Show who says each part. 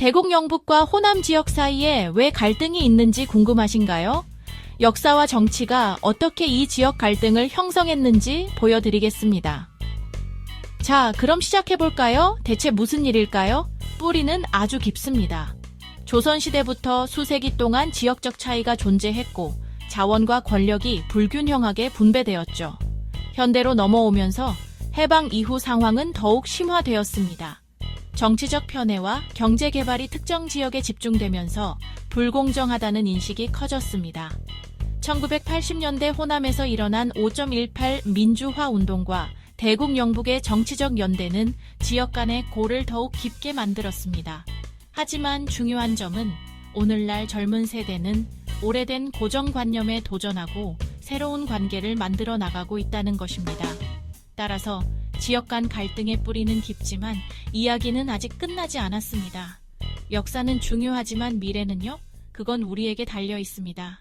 Speaker 1: 대곡 영북과 호남 지역 사이에 왜 갈등이 있는지 궁금하신가요? 역사와 정치가 어떻게 이 지역 갈등을 형성했는지 보여드리겠습니다. 자, 그럼 시작해볼까요? 대체 무슨 일일까요? 뿌리는 아주 깊습니다. 조선시대부터 수세기 동안 지역적 차이가 존재했고 자원과 권력이 불균형하게 분배되었죠. 현대로 넘어오면서 해방 이후 상황은 더욱 심화되었습니다. 정치적 편애와 경제 개발이 특정 지역에 집중되면서 불공정하다는 인식이 커졌습니다. 1980년대 호남에서 일어난 5.18 민주화 운동과 대국 영북의 정치적 연대는 지역 간의 골을 더욱 깊게 만들었습니다. 하지만 중요한 점은 오늘날 젊은 세대는 오래된 고정관념에 도전하고 새로운 관계를 만들어 나가고 있다는 것입니다. 따라서 지역 간 갈등의 뿌리는 깊지만 이야기는 아직 끝나지 않았습니다. 역사는 중요하지만 미래는요? 그건 우리에게 달려 있습니다.